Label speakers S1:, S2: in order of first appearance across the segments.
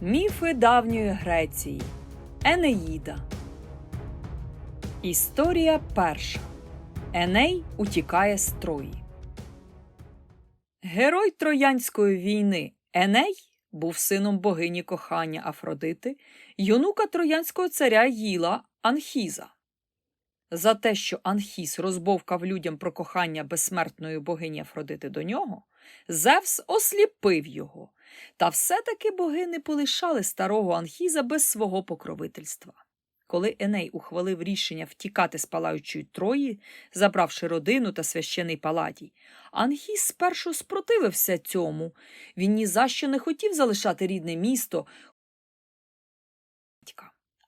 S1: Міфи давньої Греції. Енеїда. Історія перша. Еней утікає з Трої. Герой Троянської війни Еней був сином богині кохання Афродити, юнука троянського царя Їла Анхіза. За те, що Анхіс розбовкав людям про кохання безсмертної богині Афродити до нього, Зевс осліпив його, та все-таки боги не полишали старого Анхіза без свого покровительства. Коли Еней ухвалив рішення втікати з палаючої Трої, забравши родину та священий паладій, Анхіс спершу спротивився цьому. Він ні за що не хотів залишати рідне місто.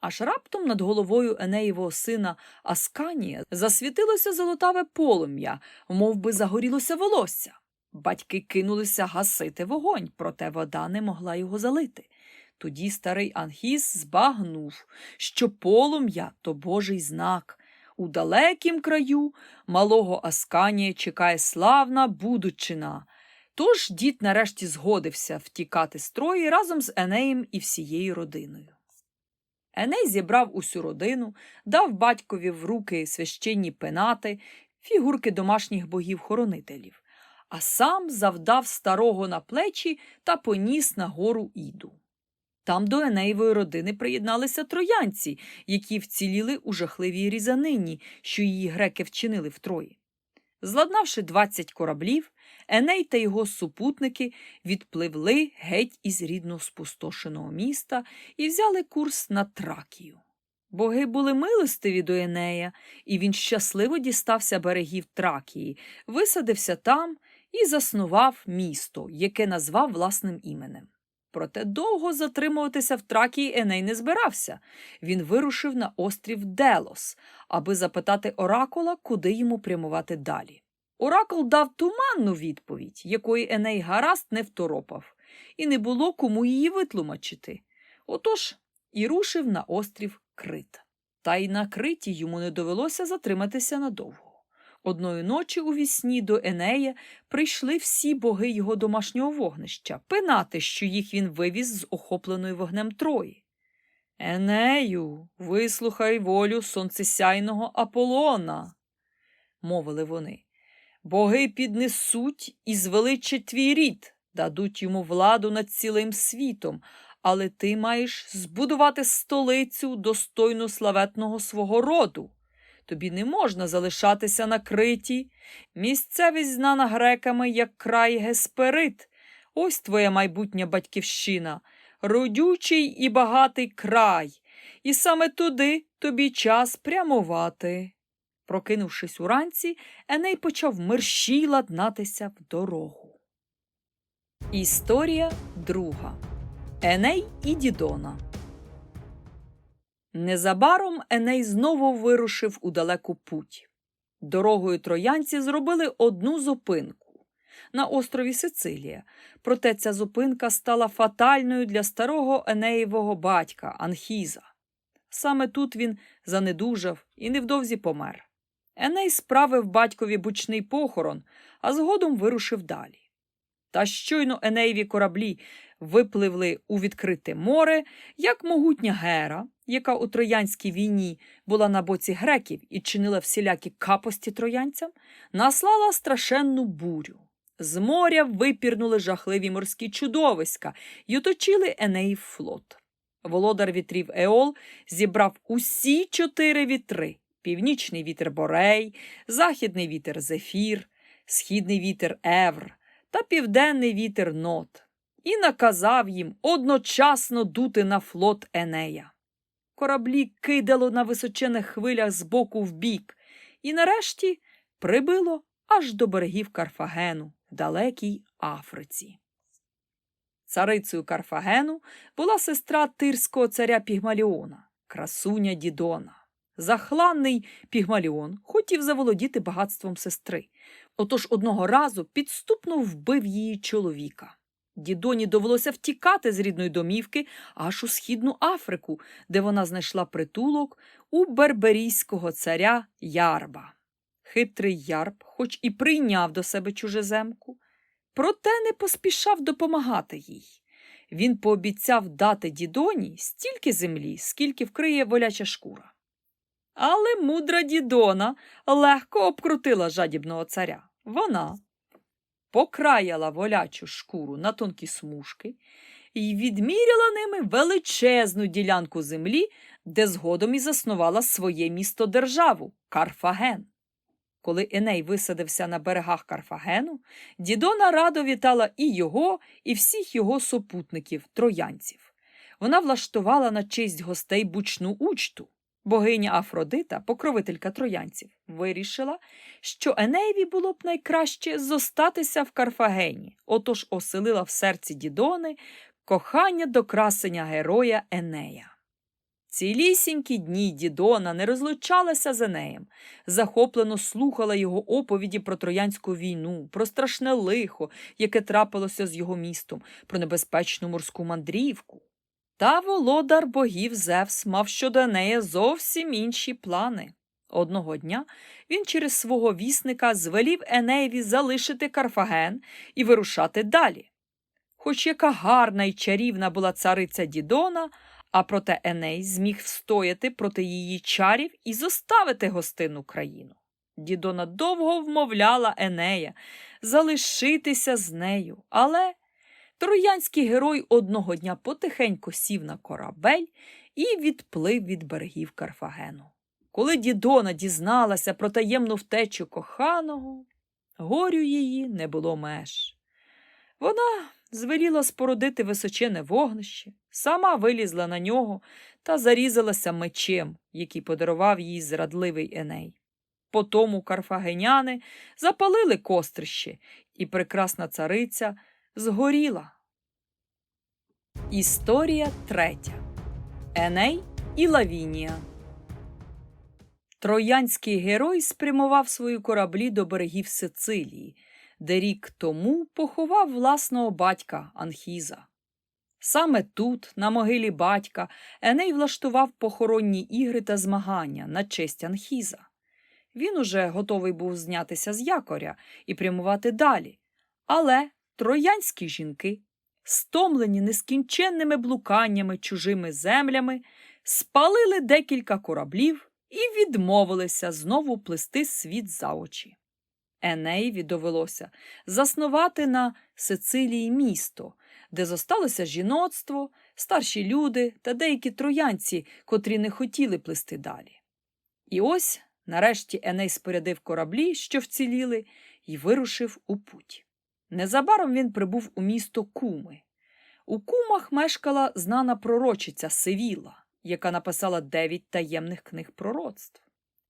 S1: Аж раптом над головою Енеєвого сина Асканія засвітилося золотаве полум'я, мов би загорілося волосся. Батьки кинулися гасити вогонь, проте вода не могла його залити. Тоді старий Анхіс збагнув, що полум'я то божий знак. У далекім краю малого Асканія чекає славна будучина. Тож дід нарешті згодився втікати з Трої разом з Енеєм і всією родиною. Еней зібрав усю родину, дав батькові в руки священні пенати, фігурки домашніх богів-хоронителів, а сам завдав старого на плечі та поніс на гору Іду. Там до Енеєвої родини приєдналися троянці, які вціліли у жахливій різанині, що її греки вчинили в Трої. Зладнавши 20 кораблів, Еней та його супутники відпливли геть із рідно спустошеного міста і взяли курс на Тракію. Боги були милостиві до Енея, і він щасливо дістався берегів Тракії, висадився там і заснував місто, яке назвав власним іменем. Проте довго затримуватися в Тракії Еней не збирався. Він вирушив на острів Делос, аби запитати оракула, куди йому прямувати далі. Оракул дав туманну відповідь, якої Еней гаразд не второпав, і не було кому її витлумачити. Отож і рушив на острів Крит. Та й на Криті йому не довелося затриматися надовго. Одної ночі у вісні до Енея прийшли всі боги його домашнього вогнища, пинати, що їх він вивіз з охопленої вогнем Трої. Енею, вислухай волю сонцесяйного Аполлона, мовили вони. Боги піднесуть і звеличать твій рід, дадуть йому владу над цілим світом, але ти маєш збудувати столицю достойну славетного свого роду. Тобі не можна залишатися на криті. Місцевість знана греками як край Гесперид. Ось твоя майбутня батьківщина, родючий і багатий край, і саме туди тобі час прямувати. Прокинувшись уранці, Еней почав мерщій ладнатися в дорогу. Історія друга Еней і Дідона. Незабаром Еней знову вирушив у далеку путь. Дорогою троянці зробили одну зупинку на острові Сицилія, проте ця зупинка стала фатальною для старого Енеєвого батька Анхіза. Саме тут він занедужав і невдовзі помер. Еней справив батькові бучний похорон, а згодом вирушив далі. Та щойно Енеєві кораблі випливли у відкрите море, як могутня гера, яка у Троянській війні була на боці греків і чинила всілякі капості троянцям, наслала страшенну бурю. З моря випірнули жахливі морські чудовиська й оточили Енеїв флот. Володар вітрів Еол зібрав усі чотири вітри північний вітер Борей, західний вітер Зефір, східний вітер Евр та південний вітер Нот, і наказав їм одночасно дути на флот Енея. Кораблі кидало на височених хвилях з боку в бік, і нарешті прибило аж до берегів Карфагену в далекій Африці. Царицею Карфагену була сестра тирського царя Пігмаліона, красуня Дідона. Захланний Пігмаліон хотів заволодіти багатством сестри. Отож одного разу підступно вбив її чоловіка. Дідоні довелося втікати з рідної домівки аж у східну Африку, де вона знайшла притулок у берберійського царя Ярба. Хитрий Ярб, хоч і прийняв до себе чужеземку, проте не поспішав допомагати їй. він пообіцяв дати дідоні стільки землі, скільки вкриє воляча шкура. Але мудра дідона легко обкрутила жадібного царя. Вона покраяла волячу шкуру на тонкі смужки і відміряла ними величезну ділянку землі, де згодом і заснувала своє місто державу Карфаген. Коли Еней висадився на берегах Карфагену, Дідона радо вітала і його, і всіх його супутників, троянців. Вона влаштувала на честь гостей бучну учту. Богиня Афродита, покровителька троянців, вирішила, що Енеєві було б найкраще зостатися в Карфагені, отож оселила в серці Дідони кохання до красення героя Енея. Цілісінькі дні Дідона не розлучалася з Енеєм, захоплено слухала його оповіді про Троянську війну, про страшне лихо, яке трапилося з його містом, про небезпечну морську мандрівку. Та володар богів Зевс мав щодо Енея зовсім інші плани. Одного дня він через свого вісника звелів Енеєві залишити Карфаген і вирушати далі. Хоч яка гарна і чарівна була цариця Дідона, а проте Еней зміг встояти проти її чарів і зоставити гостинну країну. Дідона довго вмовляла Енея залишитися з нею, але троянський герой одного дня потихеньку сів на корабель і відплив від берегів Карфагену. Коли Дідона дізналася про таємну втечу коханого, горю її не було меж. Вона звеліла спорудити височене вогнище, сама вилізла на нього та зарізалася мечем, який подарував їй зрадливий Еней. Потому карфагеняни запалили кострище, і прекрасна цариця згоріла. Історія третя Еней і Лавінія. Троянський герой спрямував свої кораблі до берегів Сицилії, де рік тому поховав власного батька Анхіза. Саме тут, на могилі батька, Еней влаштував похоронні ігри та змагання на честь Анхіза. Він уже готовий був знятися з якоря і прямувати далі. Але троянські жінки, стомлені нескінченними блуканнями чужими землями, спалили декілька кораблів і відмовилися знову плести світ за очі. Енеєві довелося заснувати на Сицилії місто, де зосталося жіноцтво, старші люди та деякі троянці, котрі не хотіли плисти далі. І ось, нарешті, Еней спорядив кораблі, що вціліли, і вирушив у путь. Незабаром він прибув у місто Куми. У кумах мешкала знана пророчиця Севіла, яка написала дев'ять таємних книг пророцтв.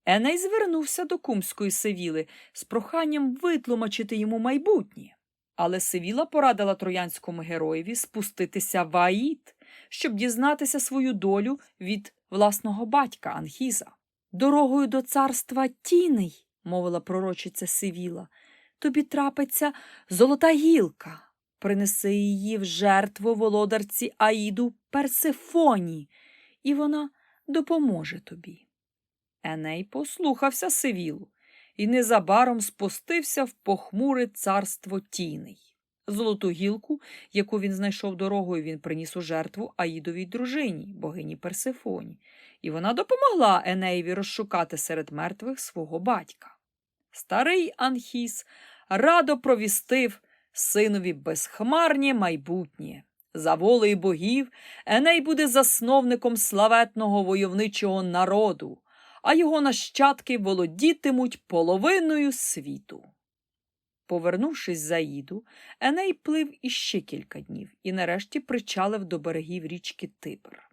S1: Еней звернувся до кумської Севіли з проханням витлумачити йому майбутнє. Але Севіла порадила троянському героєві спуститися в Аїд, щоб дізнатися свою долю від власного батька Анхіза. Дорогою до царства тіней, мовила пророчиця Севіла, тобі трапиться золота гілка. Принеси її в жертву володарці Аїду Персефоні, і вона допоможе тобі. Еней послухався Севілу і незабаром спустився в похмуре царство тіней. Золоту гілку, яку він знайшов дорогою, він приніс у жертву Аїдовій дружині, богині Персифоні, і вона допомогла Енеєві розшукати серед мертвих свого батька. Старий Анхіс радо провістив синові безхмарнє майбутнє. За волею богів Еней буде засновником славетного войовничого народу, а його нащадки володітимуть половиною світу. Повернувшись за Іду, Еней плив іще кілька днів і нарешті причалив до берегів річки Тибр.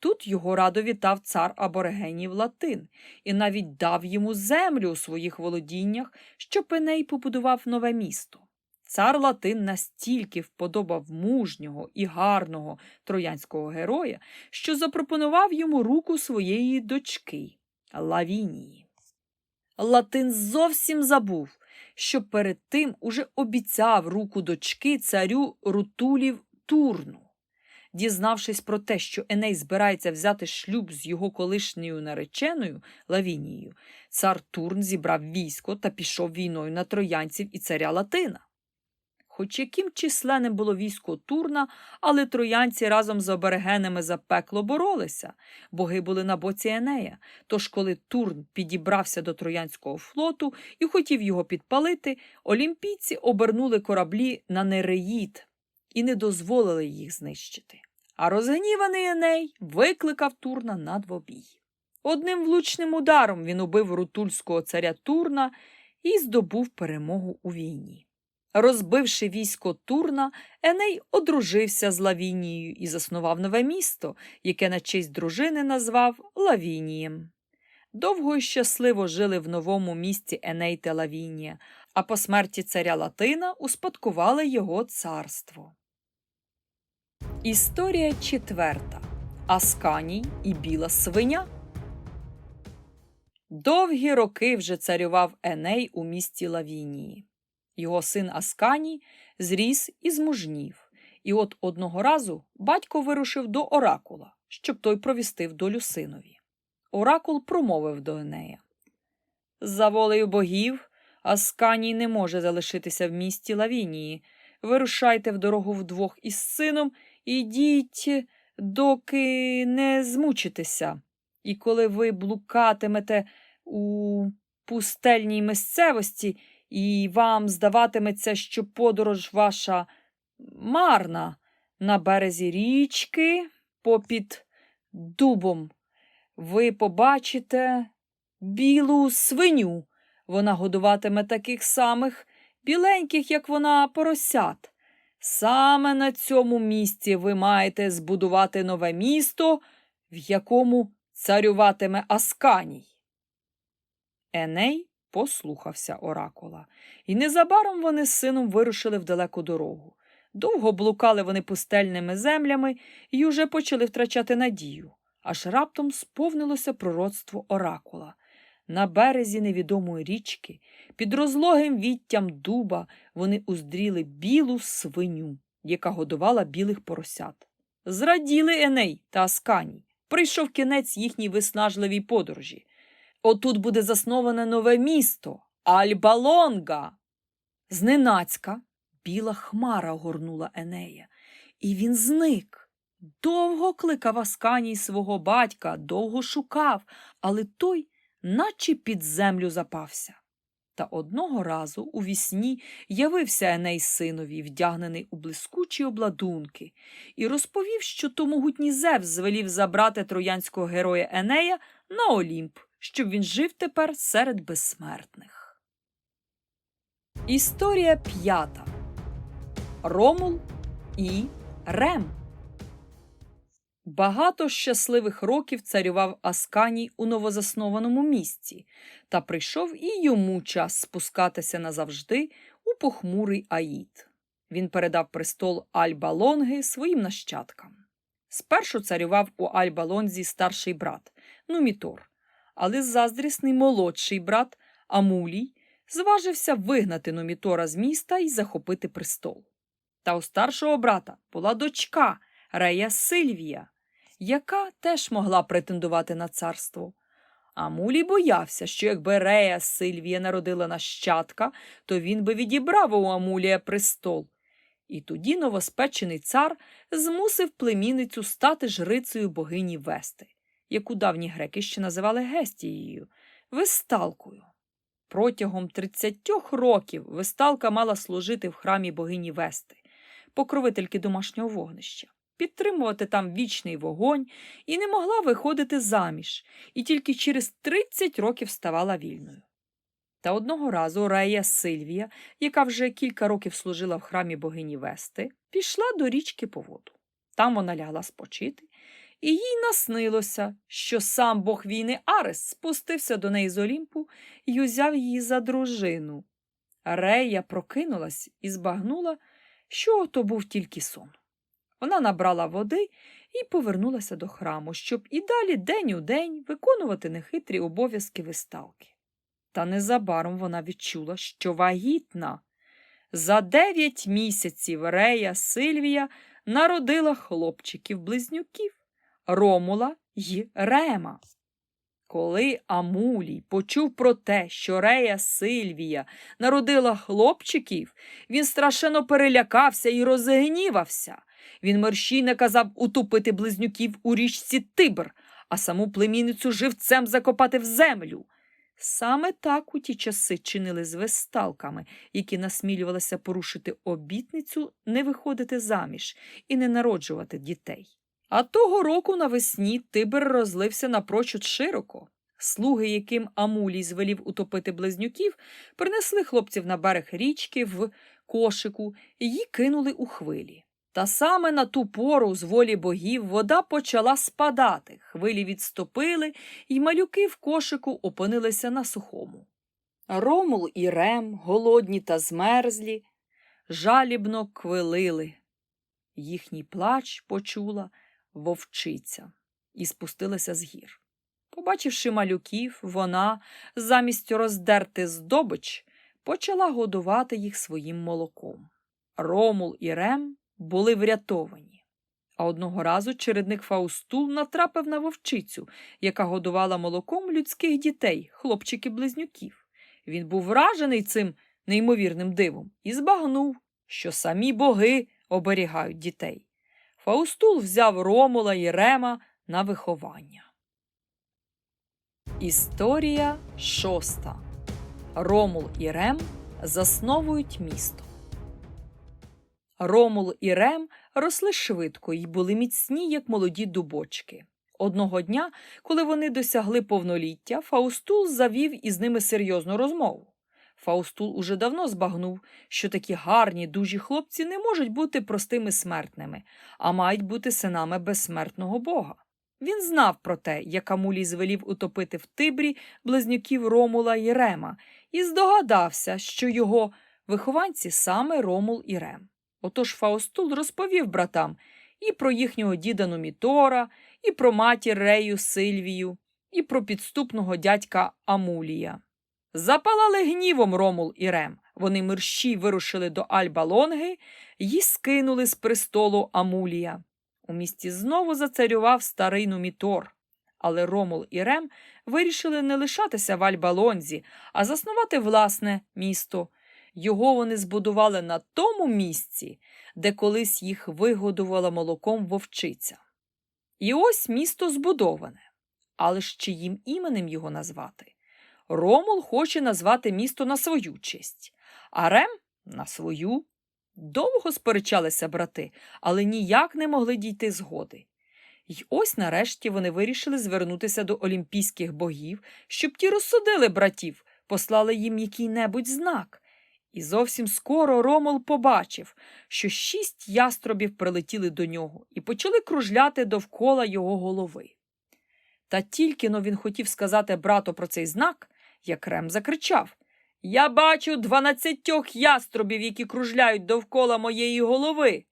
S1: Тут його радо вітав цар аборигенів Латин і навіть дав йому землю у своїх володіннях, щоб Еней побудував нове місто. Цар Латин настільки вподобав мужнього і гарного троянського героя, що запропонував йому руку своєї дочки Лавінії. Латин зовсім забув, що перед тим уже обіцяв руку дочки царю Рутулів Турну. Дізнавшись про те, що Еней збирається взяти шлюб з його колишньою нареченою Лавінією, цар Турн зібрав військо та пішов війною на троянців і царя Латина. Хоч яким численним було військо Турна, але троянці разом з оберегенами за пекло боролися. Боги були на боці Енея. Тож, коли Турн підібрався до троянського флоту і хотів його підпалити, олімпійці обернули кораблі на Нереїд і не дозволили їх знищити. А розгніваний Еней викликав Турна на двобій. Одним влучним ударом він убив рутульського царя Турна і здобув перемогу у війні. Розбивши військо Турна, Еней одружився з Лавінією і заснував нове місто, яке на честь дружини назвав Лавінієм. Довго і щасливо жили в новому місті Еней та Лавінія, а по смерті царя Латина успадкували його царство. Історія четверта. Асканій і біла свиня. Довгі роки вже царював Еней у місті Лавінії. Його син Асканій зріс і змужнів, і от одного разу батько вирушив до оракула, щоб той провістив долю синові. Оракул промовив до Енея. За волею богів, Асканій не може залишитися в місті Лавінії. Вирушайте в дорогу вдвох із сином і йдіть, доки не змучитеся. І коли ви блукатимете у пустельній місцевості, і вам здаватиметься, що подорож ваша марна на березі річки попід дубом, ви побачите білу свиню. Вона годуватиме таких самих біленьких, як вона, поросят. Саме на цьому місці ви маєте збудувати нове місто, в якому царюватиме Асканій. Еней послухався оракула, і незабаром вони з сином вирушили в далеку дорогу. Довго блукали вони пустельними землями і уже почали втрачати надію, аж раптом сповнилося пророцтво оракула. На березі невідомої річки, під розлогим віттям дуба, вони уздріли білу свиню, яка годувала білих поросят. Зраділи Еней та Асканій. Прийшов кінець їхній виснажливій подорожі. Отут буде засноване нове місто Альбалонга. Зненацька біла хмара огорнула Енея, і він зник. Довго кликав Асканій свого батька, довго шукав, але той наче під землю запався. Та одного разу у вісні явився Еней синові, вдягнений у блискучі обладунки, і розповів, що то могутній Зевс звелів забрати троянського героя Енея на Олімп, щоб він жив тепер серед безсмертних. Історія п'ята Ромул і Рем. Багато щасливих років царював Асканій у новозаснованому місці, та прийшов і йому час спускатися назавжди у похмурий Аїд. Він передав престол Альба-Лонги своїм нащадкам. Спершу царював у Альба-Лонзі старший брат Нумітор, але заздрісний молодший брат Амулій зважився вигнати Нумітора з міста і захопити престол. Та у старшого брата була дочка Рея Сильвія, яка теж могла претендувати на царство. Амулій боявся, що якби Рея Сильвія народила нащадка, то він би відібрав у Амулія престол. І тоді новоспечений цар змусив племінницю стати жрицею богині Вести, яку давні греки ще називали Гестією, весталкою. Протягом 30 років весталка мала служити в храмі богині Вести, покровительки домашнього вогнища підтримувати там вічний вогонь і не могла виходити заміж, і тільки через 30 років ставала вільною. Та одного разу Рея Сильвія, яка вже кілька років служила в храмі богині Вести, пішла до річки по воду. Там вона лягла спочити, і їй наснилося, що сам бог війни Арес спустився до неї з Олімпу і узяв її за дружину. Рея прокинулась і збагнула, що то був тільки сон. Вона набрала води і повернулася до храму, щоб і далі день у день виконувати нехитрі обов'язки виставки. Та незабаром вона відчула, що вагітна. За дев'ять місяців Рея Сильвія народила хлопчиків близнюків Ромула й Рема. Коли Амулій почув про те, що Рея Сильвія народила хлопчиків, він страшенно перелякався і розгнівався. Він мерщій наказав утопити близнюків у річці Тибр, а саму племінницю живцем закопати в землю. Саме так у ті часи чинили з весталками, які насмілювалися порушити обітницю не виходити заміж і не народжувати дітей. А того року навесні Тибр розлився напрочуд широко. Слуги, яким Амулій звелів утопити близнюків, принесли хлопців на берег річки в кошику і її кинули у хвилі. Та саме на ту пору з волі богів вода почала спадати, хвилі відступили, і малюки в кошику опинилися на сухому. Ромул і Рем, голодні та змерзлі, жалібно квилили. Їхній плач почула вовчиця і спустилася з гір. Побачивши малюків, вона, замість роздерти здобич, почала годувати їх своїм молоком. Ромул і Рем були врятовані. А одного разу чередник Фаустул натрапив на вовчицю, яка годувала молоком людських дітей, хлопчиків-близнюків. Він був вражений цим неймовірним дивом і збагнув, що самі боги оберігають дітей. Фаустул взяв Ромула і Рема на виховання. Історія шоста. Ромул і Рем засновують місто. Ромул і Рем росли швидко і були міцні, як молоді дубочки. Одного дня, коли вони досягли повноліття, Фаустул завів із ними серйозну розмову. Фаустул уже давно збагнув, що такі гарні, дужі хлопці не можуть бути простими смертними, а мають бути синами безсмертного бога. Він знав про те, як Амулій звелів утопити в Тибрі близнюків Ромула і Рема, і здогадався, що його вихованці саме Ромул і Рем. Отож Фаустул розповів братам і про їхнього діда Нумітора, і про матір Рею Сильвію, і про підступного дядька Амулія. Запалали гнівом Ромул і Рем. Вони мерщій вирушили до Альба Лонги й скинули з престолу Амулія. У місті знову зацарював старий Нумітор. Але Ромул і Рем вирішили не лишатися в Альбалонзі, а заснувати власне місто. Його вони збудували на тому місці, де колись їх вигодувала молоком вовчиця. І ось місто збудоване. Але ж чиїм іменем його назвати? Ромул хоче назвати місто на свою честь, а Рем на свою. Довго сперечалися брати, але ніяк не могли дійти згоди. І ось нарешті вони вирішили звернутися до олімпійських богів, щоб ті розсудили братів, послали їм який-небудь знак. І зовсім скоро Ромул побачив, що шість яструбів прилетіли до нього і почали кружляти довкола його голови. Та тільки но він хотів сказати брату про цей знак, як Рем закричав Я бачу дванадцятьох яструбів, які кружляють довкола моєї голови.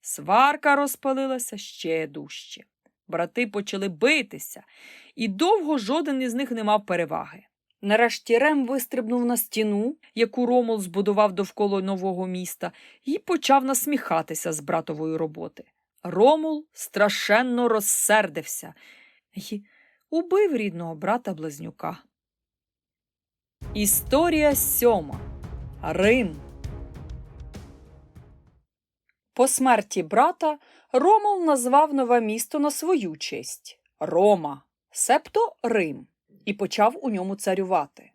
S1: Сварка розпалилася ще дужче. Брати почали битися, і довго жоден із них не мав переваги. Нарешті Рем вистрибнув на стіну, яку Ромул збудував довкола нового міста, і почав насміхатися з братової роботи. Ромул страшенно розсердився і убив рідного брата близнюка. Історія сьома. Рим. По смерті брата Ромул назвав нове місто на свою честь Рома, себто Рим, і почав у ньому царювати.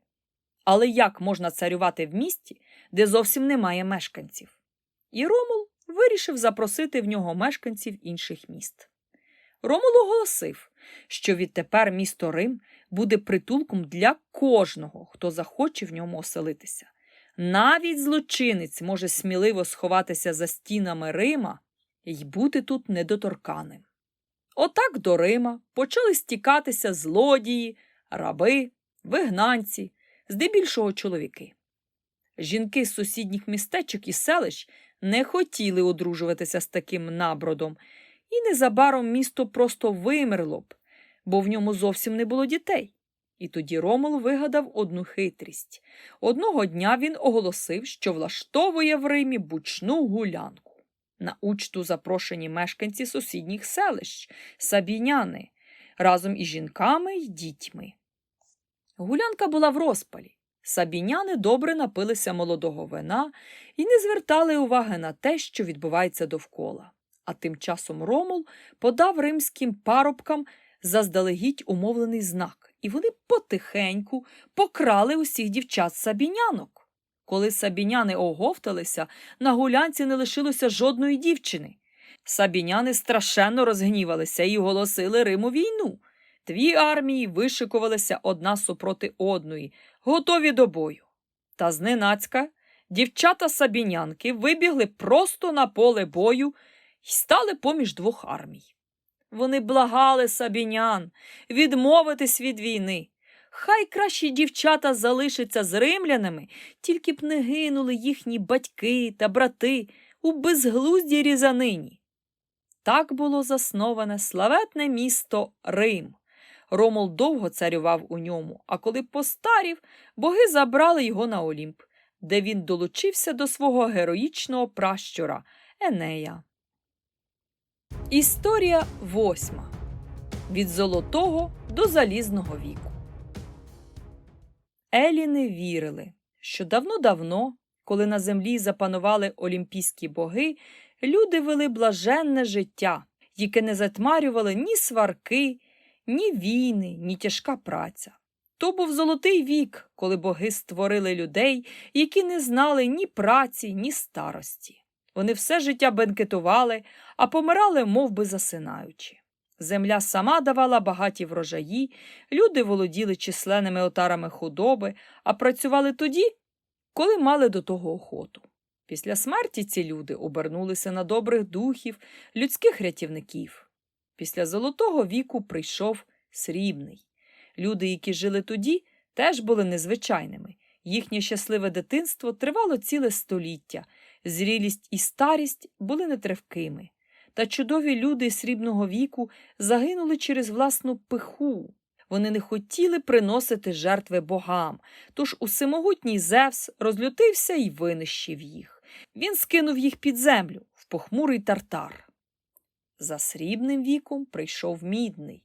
S1: Але як можна царювати в місті, де зовсім немає мешканців? І Ромул вирішив запросити в нього мешканців інших міст. Ромул оголосив, що відтепер місто Рим буде притулком для кожного, хто захоче в ньому оселитися. Навіть злочинець може сміливо сховатися за стінами Рима і бути тут недоторканим. Отак до Рима почали стікатися злодії, раби, вигнанці, здебільшого чоловіки. Жінки з сусідніх містечок і селищ не хотіли одружуватися з таким набродом, і незабаром місто просто вимерло б, бо в ньому зовсім не було дітей. І тоді Ромул вигадав одну хитрість. Одного дня він оголосив, що влаштовує в Римі бучну гулянку. На учту запрошені мешканці сусідніх селищ, сабіняни, разом із жінками й дітьми. Гулянка була в розпалі. Сабіняни добре напилися молодого вина і не звертали уваги на те, що відбувається довкола. А тим часом Ромул подав римським парубкам заздалегідь умовлений знак, і вони потихеньку покрали усіх дівчат сабінянок. Коли сабіняни оговталися, на гулянці не лишилося жодної дівчини. Сабіняни страшенно розгнівалися і оголосили Риму війну. Дві армії вишикувалися одна супроти одної, готові до бою. Та зненацька дівчата сабінянки вибігли просто на поле бою і стали поміж двох армій. Вони благали сабінян відмовитись від війни. Хай кращі дівчата залишаться з римлянами, тільки б не гинули їхні батьки та брати у безглуздій різанині. Так було засноване славетне місто Рим. Ромул довго царював у ньому, а коли постарів, боги забрали його на Олімп, де він долучився до свого героїчного пращура Енея. Історія восьма. Від золотого до залізного віку. Еліни вірили, що давно-давно, коли на землі запанували олімпійські боги, люди вели блаженне життя, яке не затмарювали ні сварки, ні війни, ні тяжка праця. То був золотий вік, коли боги створили людей, які не знали ні праці, ні старості. Вони все життя бенкетували, а помирали мов би, засинаючи. Земля сама давала багаті врожаї, люди володіли численними отарами худоби, а працювали тоді, коли мали до того охоту. Після смерті ці люди обернулися на добрих духів, людських рятівників. Після золотого віку прийшов срібний. Люди, які жили тоді, теж були незвичайними. Їхнє щасливе дитинство тривало ціле століття, зрілість і старість були нетривкими. Та чудові люди срібного віку загинули через власну пиху. Вони не хотіли приносити жертви богам, тож усемогутній Зевс розлютився і винищив їх. Він скинув їх під землю в похмурий тартар. За срібним віком прийшов мідний.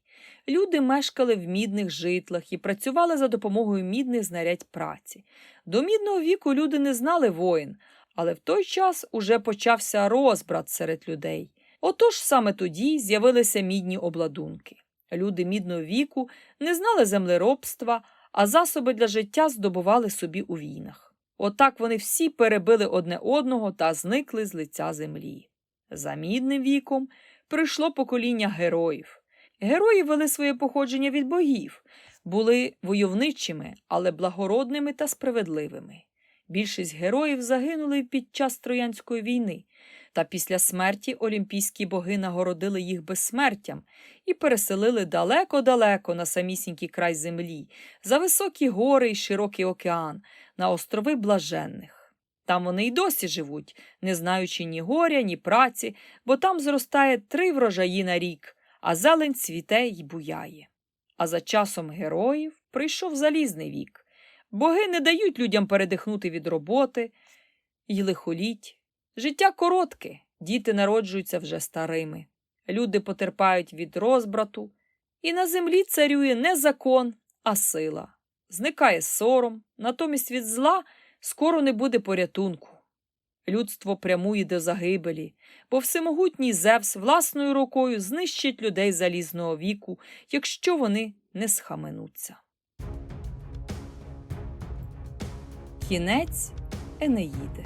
S1: Люди мешкали в мідних житлах і працювали за допомогою мідних знарядь праці. До мідного віку люди не знали воїн, але в той час уже почався розбрат серед людей. Отож саме тоді з'явилися мідні обладунки. Люди мідного віку не знали землеробства, а засоби для життя здобували собі у війнах. Отак вони всі перебили одне одного та зникли з лиця землі. За мідним віком прийшло покоління героїв. Герої вели своє походження від богів, були войовничими, але благородними та справедливими. Більшість героїв загинули під час Троянської війни, та після смерті олімпійські боги нагородили їх безсмертям і переселили далеко-далеко на самісінький край землі, за високі гори й широкий океан, на острови блаженних. Там вони й досі живуть, не знаючи ні горя, ні праці, бо там зростає три врожаї на рік, а зелень цвіте й буяє. А за часом героїв прийшов залізний вік. Боги не дають людям передихнути від роботи й лихоліть. Життя коротке, діти народжуються вже старими. Люди потерпають від розбрату, і на землі царює не закон, а сила. Зникає сором, натомість від зла скоро не буде порятунку. Людство прямує до загибелі, бо всемогутній Зевс власною рукою знищить людей залізного віку, якщо вони не схаменуться. Кінець Енеїди